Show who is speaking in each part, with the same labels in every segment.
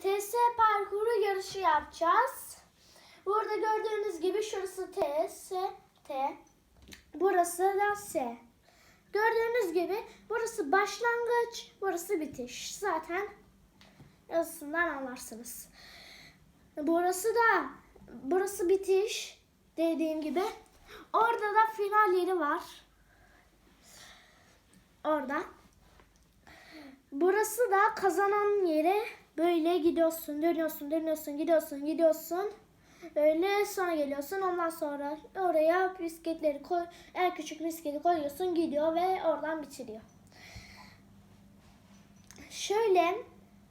Speaker 1: TS parkuru yarışı yapacağız. Burada gördüğünüz gibi şurası T, T. Burası da S. Gördüğünüz gibi burası başlangıç, burası bitiş. Zaten yazısından anlarsınız. Burası da burası bitiş dediğim gibi. Orada da final yeri var. Orada. Burası da kazanan yere böyle gidiyorsun, dönüyorsun, dönüyorsun, gidiyorsun, gidiyorsun. Böyle sonra geliyorsun. Ondan sonra oraya bisikletleri koy, en küçük bisikleti koyuyorsun, gidiyor ve oradan bitiriyor. Şöyle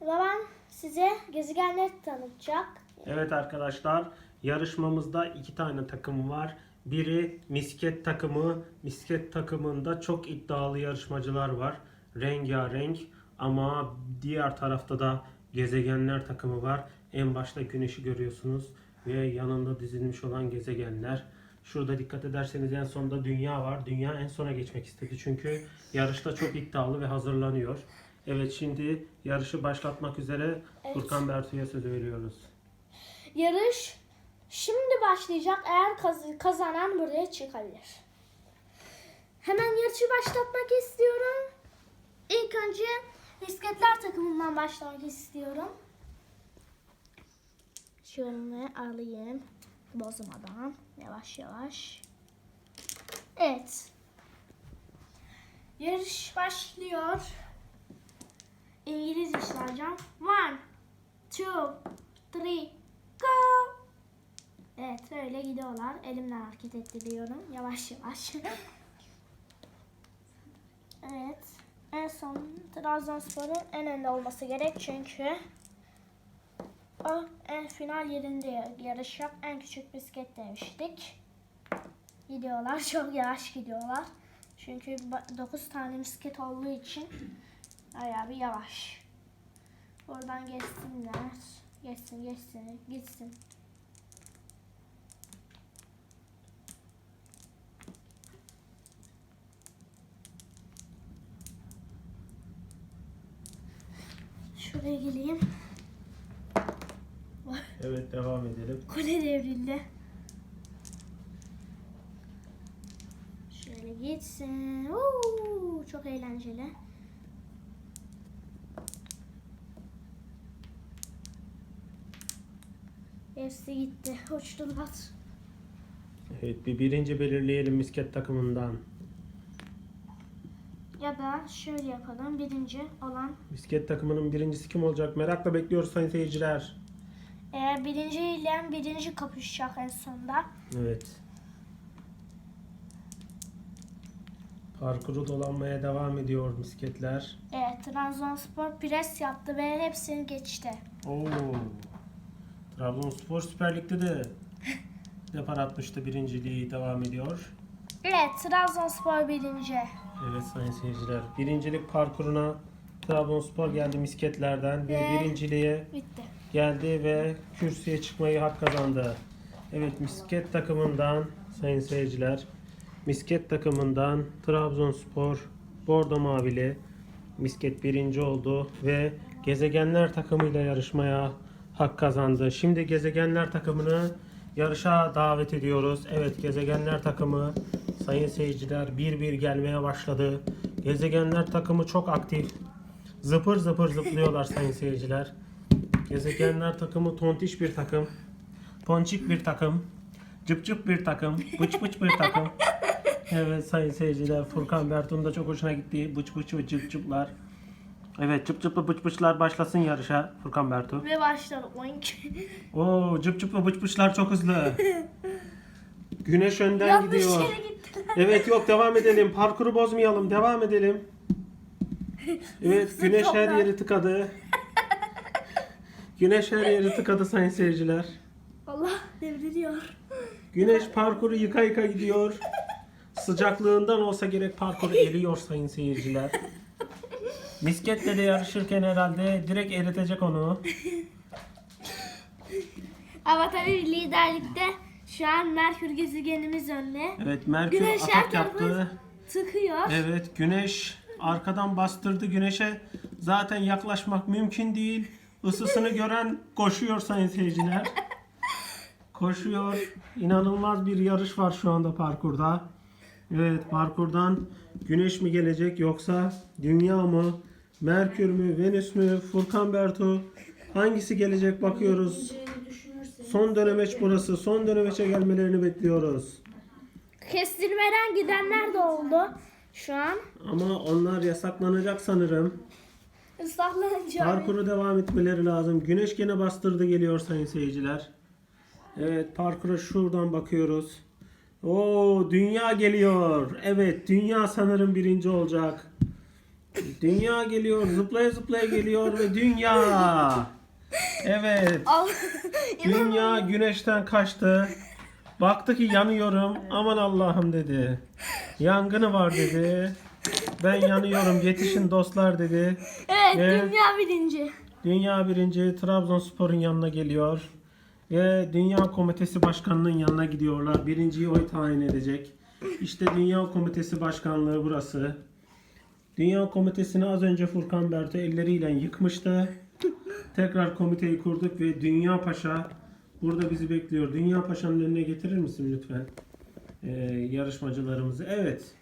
Speaker 1: babam size gezegenleri tanıtacak.
Speaker 2: Evet arkadaşlar yarışmamızda iki tane takım var. Biri misket takımı. Misket takımında çok iddialı yarışmacılar var. Rengarenk ama diğer tarafta da gezegenler takımı var. En başta güneşi görüyorsunuz ve yanında dizilmiş olan gezegenler. Şurada dikkat ederseniz en sonda dünya var. Dünya en sona geçmek istedi çünkü yarışta çok iddialı ve hazırlanıyor. Evet şimdi yarışı başlatmak üzere
Speaker 1: Evet.
Speaker 2: Furkan Bertu'ya söz veriyoruz.
Speaker 1: Yarış şimdi başlayacak. Eğer kaz- kazanan buraya çıkabilir. Hemen yarışı başlatmak istiyorum. İlk önce bisikletler takımından başlamak istiyorum. Şöyle alayım. Bozmadan. Yavaş yavaş. Evet. Yarış başlıyor. İngilizce söyleyeceğim. One, two, three, go. Evet öyle gidiyorlar. Elimle hareket ettiriyorum. Yavaş yavaş. evet. En son Trabzonspor'un en önde olması gerek çünkü o en final yerinde yarışacak en küçük bisiklet demiştik. Gidiyorlar. Çok yavaş gidiyorlar. Çünkü 9 tane bisiklet olduğu için bayağı bir yavaş. Oradan geçsinler. Geçsin, geçsin, gitsin. Şuraya geleyim.
Speaker 2: Evet devam edelim.
Speaker 1: Kule devrildi. Şöyle gitsin. Oo, çok eğlenceli. Hepsi gitti. Uçtular.
Speaker 2: Evet bir birinci belirleyelim misket takımından.
Speaker 1: Ya da şöyle yapalım. Birinci olan
Speaker 2: Misket takımının birincisi kim olacak? Merakla bekliyoruz sayın seyirciler.
Speaker 1: eğer birinci ile birinci kapışacak en sonunda.
Speaker 2: Evet. Parkuru dolanmaya devam ediyor misketler.
Speaker 1: Evet, Trabzonspor pres yaptı ve hepsini geçti.
Speaker 2: Oo. Trabzonspor Süper Lig'de de depar atmıştı birinciliği devam ediyor.
Speaker 1: Evet, Trabzonspor birinci.
Speaker 2: Evet sayın seyirciler. Birincilik parkuruna Trabzonspor geldi misketlerden ve
Speaker 1: Ve-
Speaker 2: birinciliğe
Speaker 1: Bitti.
Speaker 2: geldi ve kürsüye çıkmayı hak kazandı. Evet misket takımından sayın seyirciler misket takımından Trabzonspor Bordo Mavili misket birinci oldu ve gezegenler takımıyla yarışmaya hak kazandı. Şimdi gezegenler takımını yarışa davet ediyoruz. Evet gezegenler takımı sayın seyirciler bir bir gelmeye başladı. Gezegenler takımı çok aktif. Zıpır zıpır zıplıyorlar sayın seyirciler. Gezegenler takımı tontiş bir takım. Ponçik bir takım. Cıp cıp bir takım. Bıç bıç bir takım. Evet sayın seyirciler Furkan Bertun da çok hoşuna gitti. Bıç bıç ve cıp cıplar. Evet cıp cıplı bıç bıçlar başlasın yarışa Furkan Bertu.
Speaker 1: Ve başladı. Oink.
Speaker 2: Oo cıp cıplı bıç bıçlar çok hızlı. Güneş önden
Speaker 1: Yanlış
Speaker 2: gidiyor.
Speaker 1: yere gittiler.
Speaker 2: Evet yok devam edelim. Parkuru bozmayalım. Devam edelim. Evet güneş her yeri tıkadı. Güneş her yeri tıkadı sayın seyirciler.
Speaker 1: Allah devriliyor.
Speaker 2: Güneş parkuru yıka yıka gidiyor. Sıcaklığından olsa gerek parkuru eriyor sayın seyirciler. Misketle de yarışırken herhalde direkt eritecek onu.
Speaker 1: Ama tabii liderlikte şu an Merkür gezegenimiz önde.
Speaker 2: Evet Merkür
Speaker 1: Güneş her
Speaker 2: atak yaptı.
Speaker 1: tıkıyor.
Speaker 2: Evet güneş arkadan bastırdı güneşe. Zaten yaklaşmak mümkün değil. Isısını gören koşuyor sayın seyirciler. Koşuyor. İnanılmaz bir yarış var şu anda parkurda. Evet parkurdan güneş mi gelecek yoksa dünya mı? Merkür mü? Venüs mü? Furkan Bertu? Hangisi gelecek bakıyoruz. Son dönemeç burası. Son dönemeçe gelmelerini bekliyoruz.
Speaker 1: Kestirmeden gidenler de oldu. Şu an
Speaker 2: Ama onlar yasaklanacak sanırım.
Speaker 1: ıslanınca.
Speaker 2: Parkuru devam etmeleri lazım. Güneş gene bastırdı geliyor sayın seyirciler. Evet parkura şuradan bakıyoruz. Oo dünya geliyor. Evet dünya sanırım birinci olacak. Dünya geliyor. Zıplaya zıplaya geliyor ve dünya. Evet.
Speaker 1: Al.
Speaker 2: Dünya güneşten kaçtı. Baktı ki yanıyorum. Aman Allah'ım dedi. Yangını var dedi. Ben yanıyorum. Yetişin dostlar dedi.
Speaker 1: evet
Speaker 2: Ne?
Speaker 1: dünya birinci.
Speaker 2: Dünya birinci Trabzonspor'un yanına geliyor. Ve Dünya Komitesi Başkanı'nın yanına gidiyorlar. Birinciyi oy tayin edecek. İşte Dünya Komitesi Başkanlığı burası. Dünya Komitesi'ni az önce Furkan Berto elleriyle yıkmıştı. Tekrar komiteyi kurduk ve Dünya Paşa burada bizi bekliyor. Dünya Paşa'nın önüne getirir misin lütfen? Ee, yarışmacılarımızı. Evet.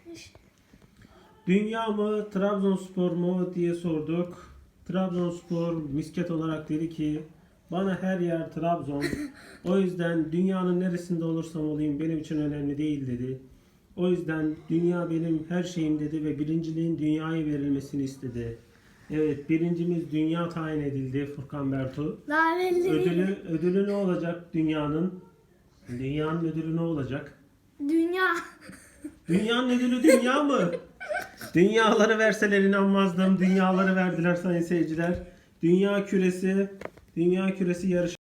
Speaker 2: Dünya mı Trabzonspor mu diye sorduk. Trabzonspor misket olarak dedi ki bana her yer Trabzon. O yüzden dünyanın neresinde olursam olayım benim için önemli değil dedi. O yüzden dünya benim her şeyim dedi ve birinciliğin dünyaya verilmesini istedi. Evet birincimiz dünya tayin edildi Furkan Bertu.
Speaker 1: Değil.
Speaker 2: Ödülü, ödülü ne olacak dünyanın? Dünyanın ödülü ne olacak?
Speaker 1: Dünya.
Speaker 2: Dünyanın ödülü dünya mı? Dünyaları verseler inanmazdım. Dünyaları verdiler sayın seyirciler. Dünya küresi, dünya küresi yarış